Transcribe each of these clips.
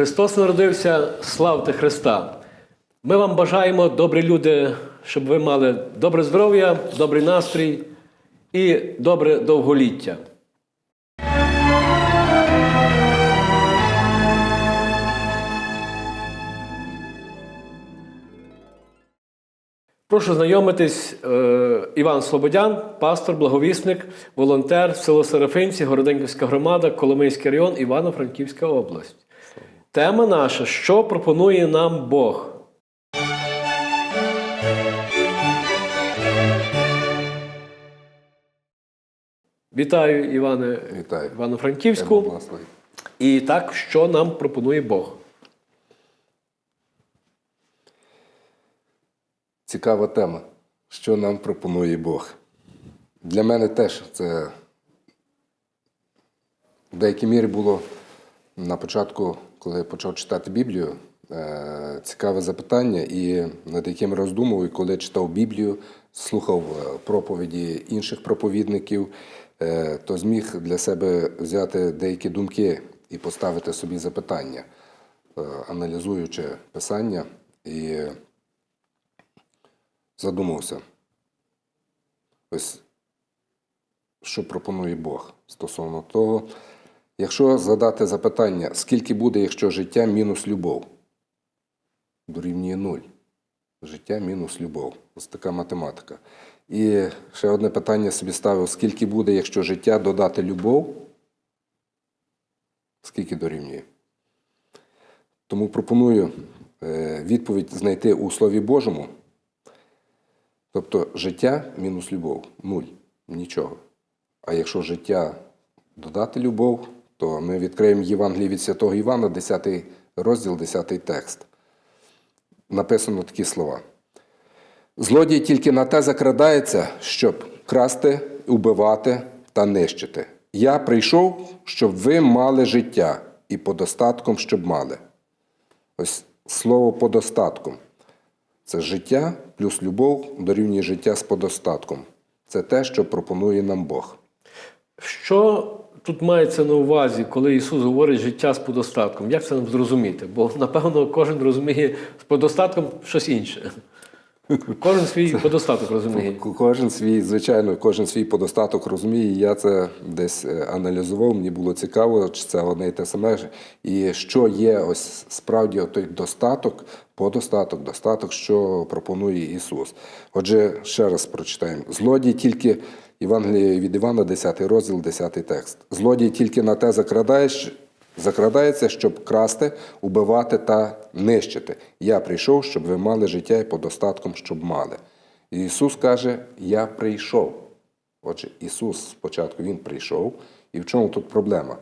Христос народився, славте Христа! Ми вам бажаємо, добрі люди, щоб ви мали добре здоров'я, добрий настрій і добре довголіття. Прошу знайомитись, е, Іван Слободян, пастор, благовісник, волонтер, село Серафинці, Городенківська громада, Коломийський район, Івано-Франківська область. Тема наша: що пропонує нам Бог? Вітаю, Іване, Вітаю. Івано-Франківську. І так, що нам пропонує Бог? Цікава тема. Що нам пропонує Бог? Для мене теж це в деякій мірі було на початку, коли я почав читати Біблію, е, цікаве запитання, і над яким роздумував, коли читав Біблію, слухав е, проповіді інших проповідників, е, то зміг для себе взяти деякі думки і поставити собі запитання, аналізуючи писання. І задумався. Ось що пропонує Бог стосовно того, якщо задати запитання, скільки буде, якщо життя мінус любов, дорівнює нуль. Життя мінус любов. Ось така математика. І ще одне питання собі ставив: скільки буде, якщо життя додати любов? Скільки дорівнює? Тому пропоную е, відповідь знайти у Слові Божому. Тобто життя мінус любов нуль, нічого. А якщо життя додати любов, то ми відкриємо Євангеліє від Святого Івана, 10 розділ, 10 текст. Написано такі слова. Злодій тільки на те закрадається, щоб красти, убивати та нищити. Я прийшов, щоб ви мали життя і подостатком, щоб мали. Ось слово подостатком. Це життя плюс любов дорівнює життя з подостатком. Це те, що пропонує нам Бог. Що тут мається на увазі, коли Ісус говорить життя з подостатком? Як це нам зрозуміти? Бо, напевно, кожен розуміє з подостатком щось інше. Кожен свій подостаток розуміє. Кожен свій, звичайно, кожен свій подостаток розуміє. Я це десь е, аналізував. Мені було цікаво, чи це одне і те саме. І що є ось справді той достаток, подостаток, достаток, що пропонує Ісус. Отже, ще раз прочитаємо: злодій тільки Євангеліє від Івана, 10 розділ, 10 текст. Злодій тільки на те закрадаєш. Закрадається, щоб красти, убивати та нищити. Я прийшов, щоб ви мали життя і подостатком, щоб мали. І Ісус каже: Я прийшов. Отже, Ісус спочатку Він прийшов. І в чому тут проблема?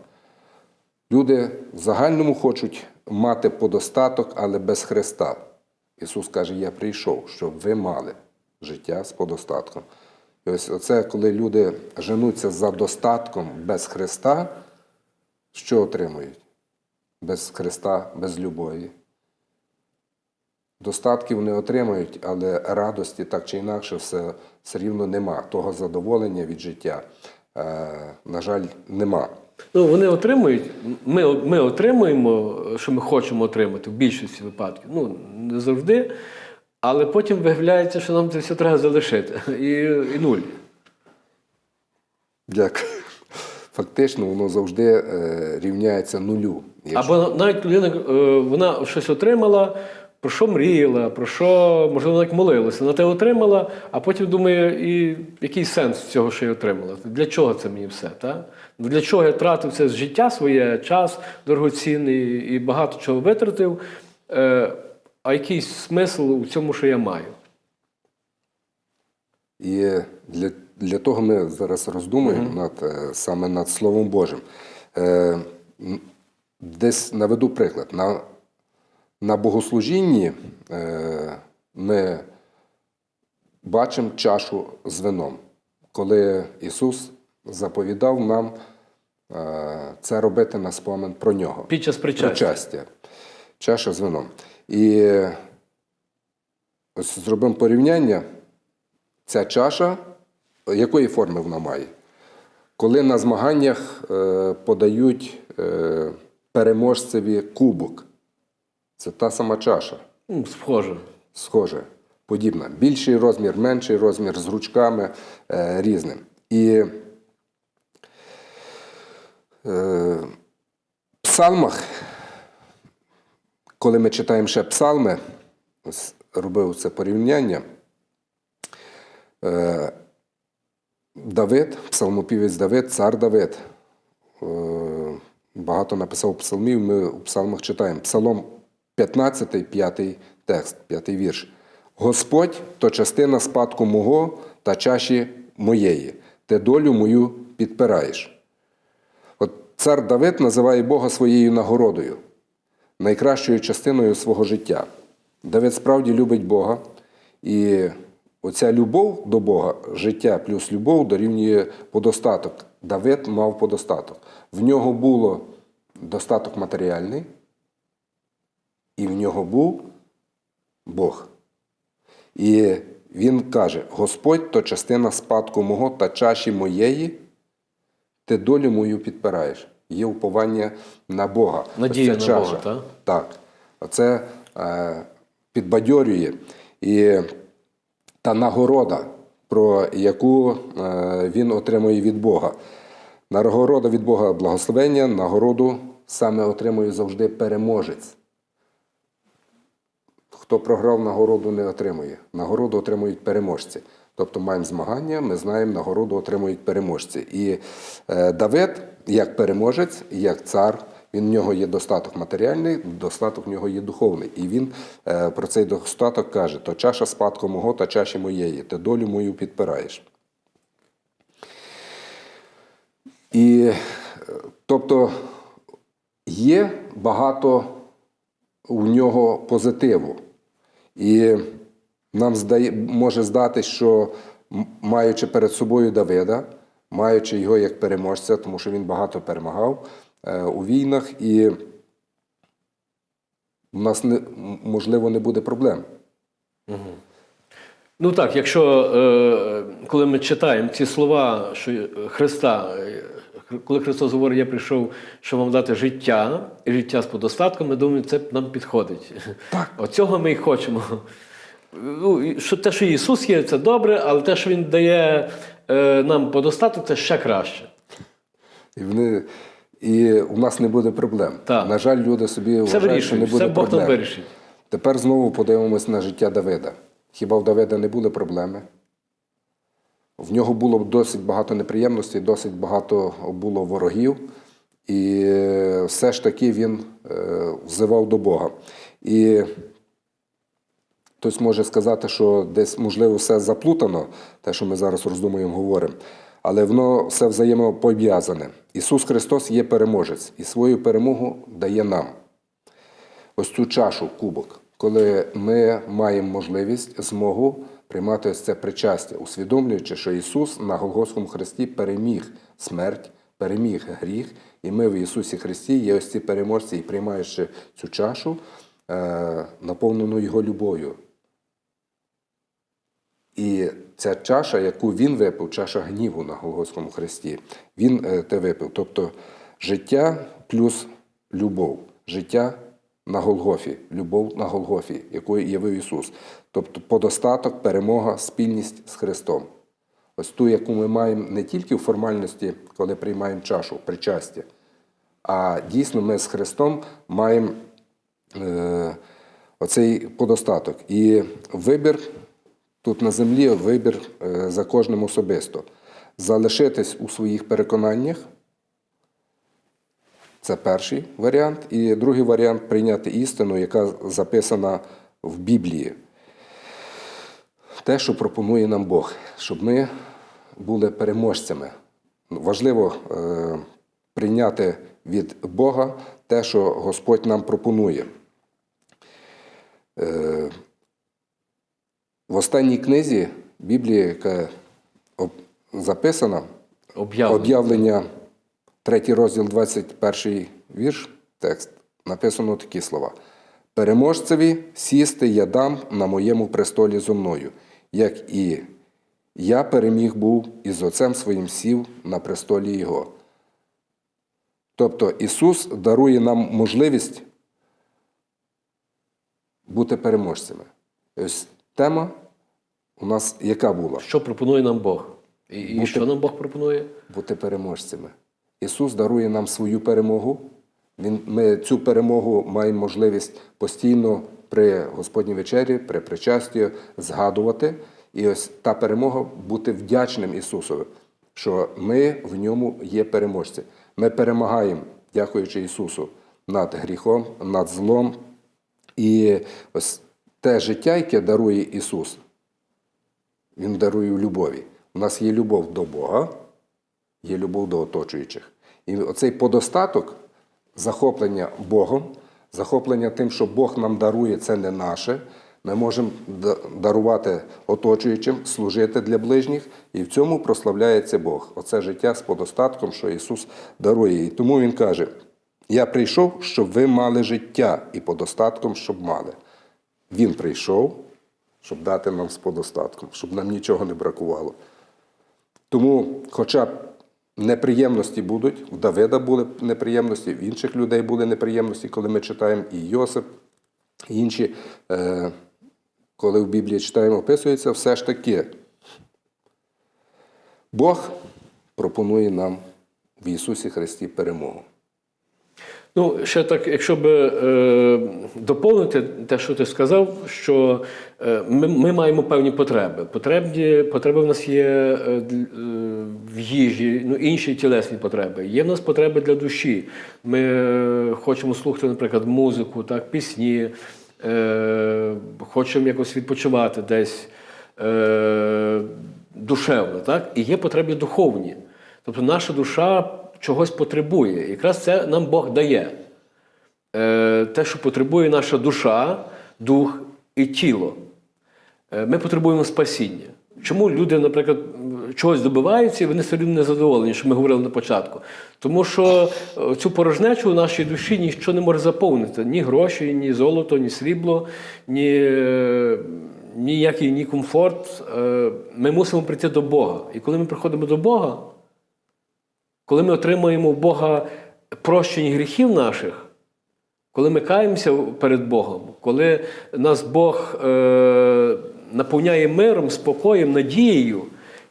Люди в загальному хочуть мати подостаток, але без Христа. Ісус каже: Я прийшов, щоб ви мали життя з подостатком. Ось оце, коли люди женуться за достатком без Христа, що отримують? Без Христа, без любові. Достатків не отримають, але радості так чи інакше все, все рівно нема. Того задоволення від життя, е, на жаль, нема. Ну, вони отримують, ми, ми отримуємо, що ми хочемо отримати в більшості випадків. Ну, не завжди. Але потім виявляється, що нам це все треба залишити. І, і нуль. Як фактично воно завжди е, рівняється нулю. Якщо- Або навіть людина е, вона щось отримала, про що мріяла, про що, можливо, навіть молилася. Вона те отримала, а потім думає, і який сенс цього, що я отримала? Для чого це мені все? Та? Для чого я тратив це з життя своє, час дорогоцінний і багато чого витратив, е, а який смисл у цьому, що я маю? І для, для того ми зараз роздумуємо над, е, саме над Словом Божим. Е, Десь наведу приклад. На, на богослужінні е, ми бачимо чашу з вином, коли Ісус заповідав нам е, це робити на спомин про нього. Під час причастя. Причастя. Чаша з вином. І ось зробимо порівняння. Ця чаша, якої форми вона має? Коли на змаганнях е, подають е, переможцеві кубок, Це та сама чаша. Ну, схоже. схоже, подібна. Більший розмір, менший розмір з ручками е, різним. І в псалмах, коли ми читаємо ще псалми, робив це порівняння. Давид, псалмопівець Давид, цар Давид. е, Багато написав псалмів, ми у псалмах читаємо. Псалом 15, 5 текст, 5 вірш. Господь то частина спадку мого та чаші моєї, ти долю мою підпираєш. От цар Давид називає Бога своєю нагородою, найкращою частиною свого життя. Давид справді любить Бога, і оця любов до Бога, життя плюс любов дорівнює подостаток. Давид мав подостаток. В нього було достаток матеріальний, і в нього був Бог. І він каже: Господь то частина спадку мого та чаші моєї, ти долю мою підпираєш. Є уповання на Бога. Надія на Бога, так? Так. Оце е, підбадьорює. І та нагорода, про яку е, він отримує від Бога. Нагорода від Бога благословення, нагороду саме отримує завжди переможець. Хто програв, нагороду не отримує. Нагороду отримують переможці. Тобто маємо змагання, ми знаємо, нагороду отримують переможці. І е, Давид, як переможець, як цар, він в нього є достаток матеріальний, достаток в нього є духовний. І він е, про цей достаток каже: то чаша спадку мого та чаші моєї, ти долю мою підпираєш. І е, тобто є багато у нього позитиву. І нам здає, може здатись, що маючи перед собою Давида, маючи його як переможця, тому що він багато перемагав у війнах, і в нас не, можливо не буде проблем. Ну так, якщо е, коли ми читаємо ці слова що Христа, е, коли Христос говорить, я прийшов, щоб вам дати життя і життя з подостатком, ми думаємо, це нам підходить. Так. Оцього ми і хочемо. Ну, що те, що Ісус є, це добре, але те, що Він дає е, нам подостаток, це ще краще. І, вони, і у нас не буде проблем. Так. На жаль, люди собі Все вважають, що не буде все проблем. там вирішить. Тепер знову подивимось на життя Давида. Хіба в Давида не були проблеми? В нього було досить багато неприємностей, досить багато було ворогів, і все ж таки він е, взивав до Бога. І хтось може сказати, що десь, можливо, все заплутано, те, що ми зараз роздумуємо, говоримо, але воно все взаємопов'язане. Ісус Христос є переможець і свою перемогу дає нам ось цю чашу, кубок, коли ми маємо можливість, змогу приймати ось це причастя, усвідомлюючи, що Ісус на Голгофському Христі переміг смерть, переміг гріх, і ми в Ісусі Христі є ось ці переможці, і приймаючи цю чашу, е, наповнену Його любов'ю. І ця чаша, яку він випив, чаша гніву на Голгофському хресті, він е, те випив. Тобто життя плюс любов, життя на Голгофі, любов на Голгофі, якою явив Ісус. Тобто подостаток, перемога, спільність з Христом. Ось ту, яку ми маємо не тільки в формальності, коли приймаємо чашу, причастя, а дійсно ми з Христом маємо е, оцей подостаток. І вибір тут на землі вибір е, за кожним особисто. Залишитись у своїх переконаннях. Це перший варіант. І другий варіант прийняти істину, яка записана в Біблії. Те, що пропонує нам Бог, щоб ми були переможцями. Важливо е, прийняти від Бога те, що Господь нам пропонує. Е, в останній книзі Біблії, яка записана, Об'явлення. об'явлення, третій розділ, 21 вірш, текст, написано такі слова. Переможцеві сісти я дам на моєму престолі зо мною, як і я переміг був і з Отцем своїм сів на престолі Його. Тобто Ісус дарує нам можливість бути переможцями. Ось тема у нас яка була? Що пропонує нам Бог? І, і Бути- що нам Бог пропонує? Бути переможцями. Ісус дарує нам свою перемогу. Він, ми цю перемогу маємо можливість постійно при Господній вечері, при причасті згадувати. І ось та перемога бути вдячним Ісусові, що ми в ньому є переможці. Ми перемагаємо, дякуючи Ісусу, над гріхом, над злом. І ось те життя, яке дарує Ісус, Він дарує в любові. У нас є любов до Бога, є любов до оточуючих. І оцей подостаток захоплення Богом, захоплення тим, що Бог нам дарує, це не наше. Ми можемо дарувати оточуючим, служити для ближніх, і в цьому прославляється Бог. Оце життя з подостатком, що Ісус дарує. І тому Він каже: Я прийшов, щоб ви мали життя, і подостатком, щоб мали. Він прийшов, щоб дати нам з подостатком, щоб нам нічого не бракувало. Тому, хоча неприємності будуть, в Давида були неприємності, в інших людей були неприємності, коли ми читаємо і Йосип, і інші, е, коли в Біблії читаємо, описується, все ж таки Бог пропонує нам в Ісусі Христі перемогу. Ну, ще так, якщо би е, доповнити те, що ти сказав, що е, ми, ми маємо певні потреби. Потребні, потреби в нас є е, е, в їжі, ну, інші тілесні потреби. Є в нас потреби для душі. Ми е, хочемо слухати, наприклад, музику, так, пісні, е, хочемо якось відпочивати десь е, душевно, так? І є потреби духовні. Тобто наша душа чогось потребує. Якраз це нам Бог дає. Е, те, що потребує наша душа, дух і тіло. Е, Ми потребуємо спасіння. Чому люди, наприклад, чогось добиваються, і вони все рівно не задоволені, що ми говорили на початку? Тому що е, цю порожнечу у нашій душі ніщо не може заповнити: ні гроші, ні золото, ні срібло, ні, ніякий ні комфорт. Ми мусимо прийти до Бога. І коли ми приходимо до Бога, коли ми отримуємо в Бога прощення гріхів наших, коли ми каємося перед Богом, коли нас Бог е, наповняє миром, спокоєм, надією,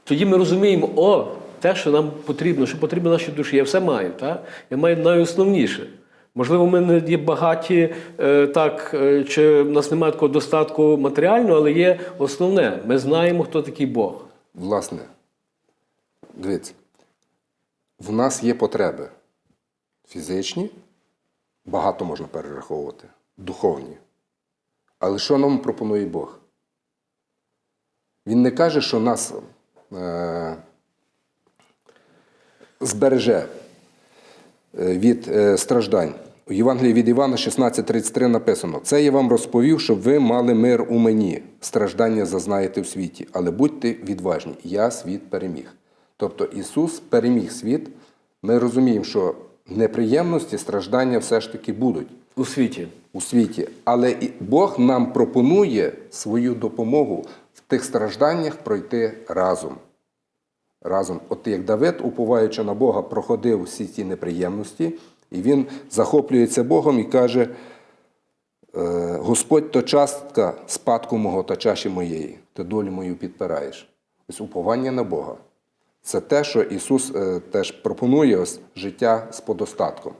тоді ми розуміємо, о, те, що нам потрібно, що потрібно нашій душі. Я все маю. Так? Я маю найосновніше. Можливо, ми не є багаті, е, так, е, чи в нас немає такого достатку матеріального, але є основне. Ми знаємо, хто такий Бог. Власне, дивіться, в нас є потреби фізичні, багато можна перераховувати, духовні. Але що нам пропонує Бог? Він не каже, що нас е, збереже е, від е, страждань. У Євангелії від Івана 16:33 написано: Це я вам розповів, щоб ви мали мир у мені. Страждання зазнаєте в світі, але будьте відважні, я світ переміг. Тобто Ісус переміг світ. Ми розуміємо, що неприємності, страждання все ж таки будуть У світі. у світі. Але Бог нам пропонує свою допомогу в тих стражданнях пройти разом. Разом. От як Давид, уповаючи на Бога, проходив всі ці неприємності, і він захоплюється Богом і каже: е, Господь то частка спадку мого та чаші моєї, ти долю мою підпираєш. Ось уповання на Бога. Це те, що Ісус е, теж пропонує ось життя з подостатком.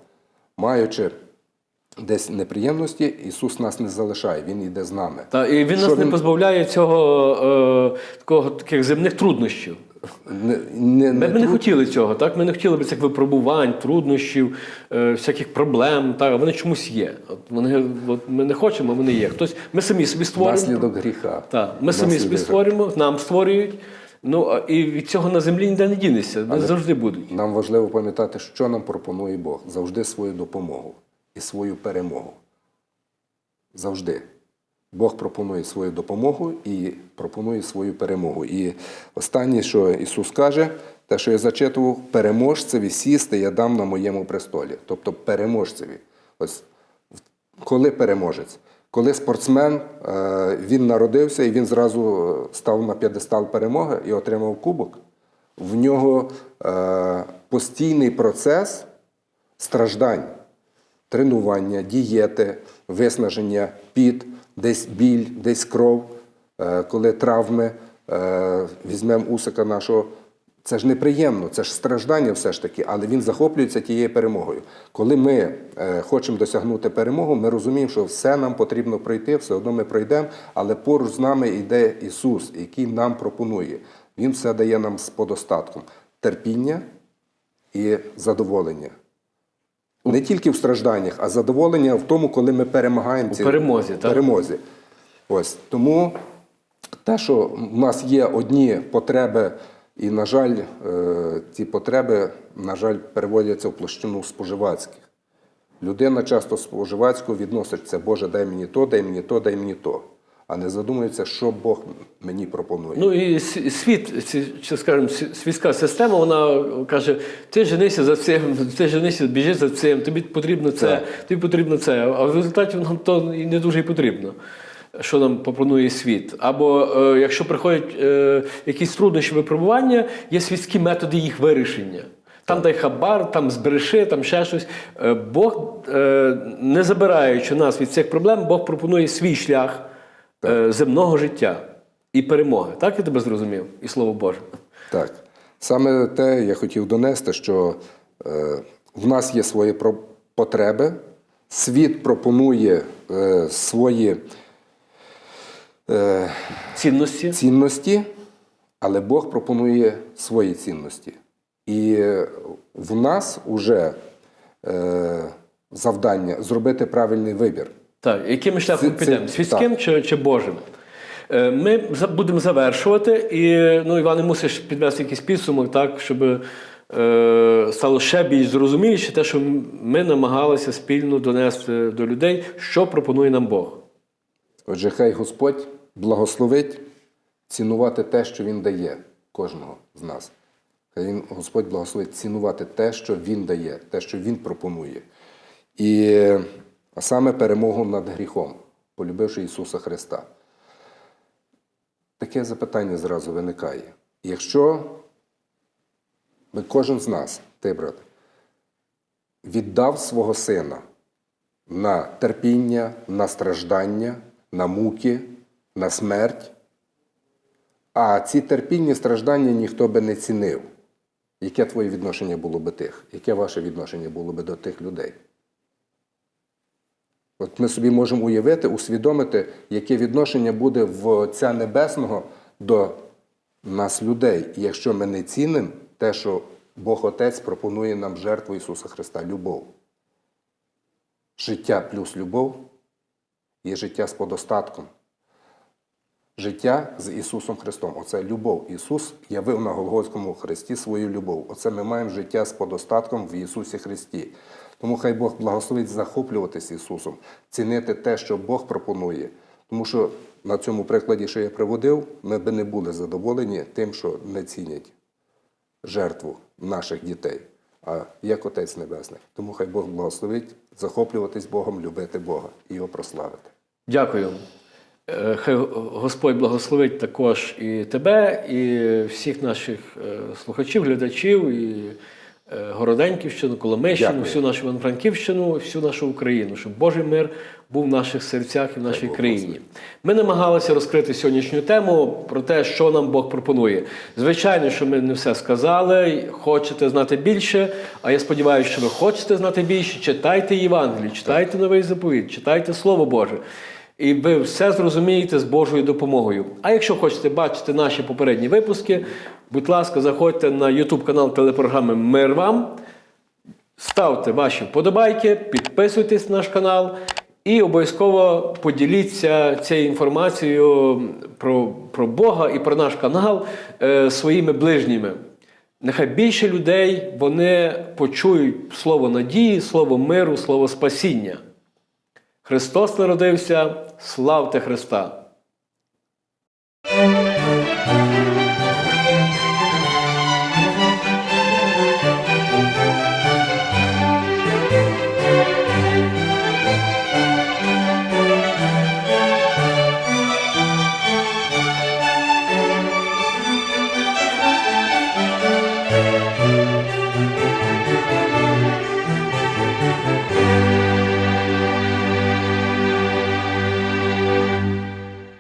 Маючи десь неприємності, Ісус нас не залишає, Він йде з нами. Та, і він Що нас не позбавляє цього е, такого, таких земних труднощів. Не, не, Ми б не хотіли цього, так? Ми не хотіли б цих випробувань, труднощів, е, всяких проблем. Так? А вони чомусь є. От вони, от ми не хочемо, вони є. Хтось, ми самі собі створюємо. наслідок гріха. Так, ми самі собі гріха. створюємо, нам створюють. Ну, і від цього на землі ніде не дінешся. Вони завжди будуть. Нам важливо пам'ятати, що нам пропонує Бог. Завжди свою допомогу і свою перемогу. Завжди. Бог пропонує свою допомогу і пропонує свою перемогу. І останнє, що Ісус каже, те, що я зачитував, переможцеві сісти я дам на моєму престолі. Тобто переможцеві. Ось коли переможець? Коли спортсмен е, він народився і він зразу став на п'єдестал перемоги і отримав кубок, в нього е, постійний процес страждань, тренування, дієти, виснаження, піт, десь біль, десь кров, е, коли травми, е, візьмемо усика нашого. Це ж неприємно, це ж страждання все ж таки, але він захоплюється тією перемогою. Коли ми е, хочемо досягнути перемогу, ми розуміємо, що все нам потрібно пройти, все одно ми пройдемо, але поруч з нами йде Ісус, який нам пропонує. Він все дає нам з подостатком терпіння і задоволення. Не тільки в стражданнях, а задоволення в тому, коли ми перемагаємо ці перемозі, так? перемозі. Ось тому те, що в нас є одні потреби, і, на жаль, е, ці потреби, на жаль, переводяться в площину споживацьких. Людина часто споживацьку відноситься, Боже, дай мені то, дай мені то, дай мені то. А не задумується, що Бог мені пропонує. Ну і світ, чи скажімо, світська система, вона каже: ти женися за цим, ти женися, біжи за цим, тобі потрібно це, Так. тобі потрібно це. А в результаті нам то і не дуже і потрібно, що нам пропонує світ. Або е, якщо приходять е, якісь труднощі випробування, є світські методи їх вирішення. Там дай хабар, там збреши, там ще щось. Е, Бог, е, не забираючи нас від цих проблем, Бог пропонує свій шлях е, земного життя і перемоги. Так я тебе зрозумів? І слово Боже. Так. Саме те я хотів донести, що е, в нас є свої потреби, світ пропонує е, свої е, Цінності. цінності, але Бог пропонує свої цінності. І е, в нас вже е, завдання зробити правильний вибір. Так, яким шляхом Це- підемо? Світським так. чи, чи Божим? Е, Ми будемо завершувати, і ну, Іване, мусиш підвести якийсь підсумок, так, щоб е, стало ще більш зрозуміліше те, що ми намагалися спільно донести до людей, що пропонує нам Бог. Отже, хай Господь благословить цінувати те, що Він дає кожного з нас. Хай він, Господь благословить цінувати те, що Він дає, те, що Він пропонує. І а саме перемогу над гріхом, полюбивши Ісуса Христа. Таке запитання зразу виникає. Якщо ми, кожен з нас, ти, брат, віддав свого сина на терпіння, на страждання, на муки, на смерть. А ці терпіння, страждання ніхто би не цінив. Яке твоє відношення було би тих? Яке ваше відношення було би до тих людей? От ми собі можемо уявити, усвідомити, яке відношення буде в Отця Небесного до нас, людей. Якщо ми не цінимо те, що Бог Отець пропонує нам жертву Ісуса Христа любов життя плюс любов є життя з подостатком. Життя з Ісусом Христом. Оце любов. Ісус явив на Голгофському Христі свою любов. Оце ми маємо життя з подостатком в Ісусі Христі. Тому хай Бог благословить захоплюватись Ісусом, цінити те, що Бог пропонує. Тому що на цьому прикладі, що я приводив, ми би не були задоволені тим, що не цінять жертву наших дітей, а як Отець Небесний. Тому хай Бог благословить захоплюватись Богом, любити Бога і його прославити. Дякую. Е, Хай Господь благословить також і тебе, і всіх наших е, слухачів, глядачів, і е, Городенківщину, Коломийщину, Дякую. всю нашу Івано-Франківщину, всю нашу Україну, щоб Божий мир був в наших серцях і в нашій Бог країні. Ми намагалися розкрити сьогоднішню тему про те, що нам Бог пропонує. Звичайно, що ми не все сказали. Хочете знати більше, а я сподіваюся, що ви хочете знати більше. Читайте Євангеліє, читайте новий заповіт, читайте Слово Боже. І ви все зрозумієте з Божою допомогою. А якщо хочете бачити наші попередні випуски, будь ласка, заходьте на YouTube канал телепрограми Мир вам. Ставте ваші вподобайки, підписуйтесь на наш канал і обов'язково поділіться цією інформацією про, про Бога і про наш канал е, своїми ближніми. Нехай більше людей вони почують слово надії, слово миру, слово спасіння. Христос народився, славте Христа!